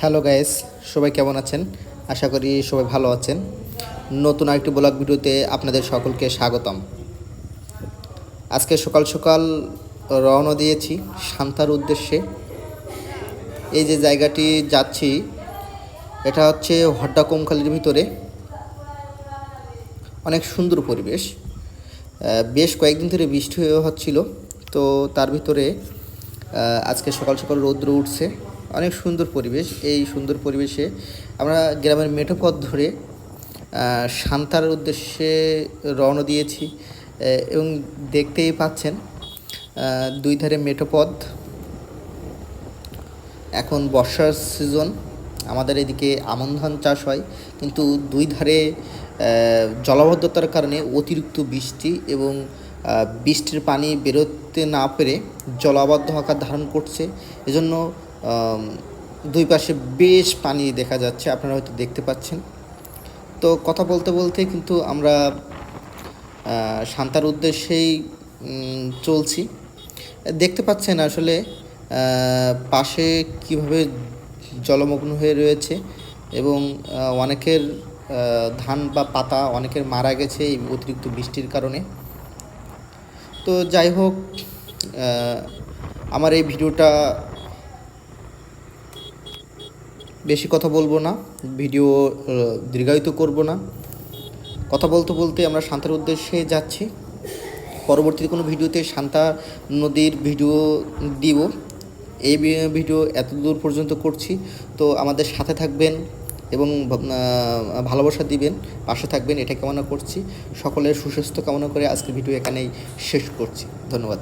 Hello guys, সবাই কেমন আছেন? আশা করি সবাই ভালো আছেন। নতুন আরেকটি ব্লগ ভিডিওতে আপনাদের সকলকে স্বাগতম। আজকে সকাল সকাল রওনা দিয়েছি শান্তার উদ্দেশ্যে। এই যে জায়গাটি যাচ্ছি, এটা হচ্ছে হড্ডা কোমখালির ভিতরে। অনেক সুন্দর পরিবেশ। বেশ কয়েকদিন ধরে বৃষ্টি হচ্ছিল, তো তার ভিতরে আজকে সকাল সকাল রৌদ্র উঠছে। অনেক সুন্দর পরিবেশ। এই সুন্দর পরিবেশে আমরা গ্রামের মেঠো পথ ধরে সান্তার উদ্দেশ্যে রওনা দিয়েছি এবং দেখতেই পাচ্ছেন দুই ধারে মেঠো পথ। এখন বর্ষার সিজন, আমাদের এদিকে আমন ধান চাষ হয়, কিন্তু দুই ধারে জলাবদ্ধতার কারণে অতিরিক্ত বৃষ্টি এবং বৃষ্টির পানি বেরোতে না পেরে জলাবদ্ধ আকার ধারণ করছে। এজন্য দুই পাশে বেশ পানি দেখা যাচ্ছে, আপনারা হয়তো দেখতে পাচ্ছেন। তো কথা বলতে বলতে কিন্তু আমরা শান্তার উদ্দেশ্যেই চলছি। দেখতে পাচ্ছেন আসলে পাশে কীভাবে জলমগ্ন হয়ে রয়েছে এবং অনেকের ধান বা পাতা অনেকের মারা গেছে এই অতিরিক্ত বৃষ্টির কারণে। তো যাই হোক আমার এই ভিডিওটা বেশি কথা বলব না, ভিডিও দীর্ঘায়িত করব না। কথা বলতে বলতে আমরা শান্তার উদ্দেশ্যে যাচ্ছি। পরবর্তীতে কোনো ভিডিওতে শান্তা নদীর ভিডিও দিব। এই ভিডিও এত দূর পর্যন্ত করছি। তো আমাদের সাথে থাকবেন এবং ভালোবাসা দিবেন, পাশে থাকবেন, এটা কামনা করছি। সকলের সুস্বাস্থ্য কামনা করে আজকের ভিডিও এখানেই শেষ করছি। ধন্যবাদ।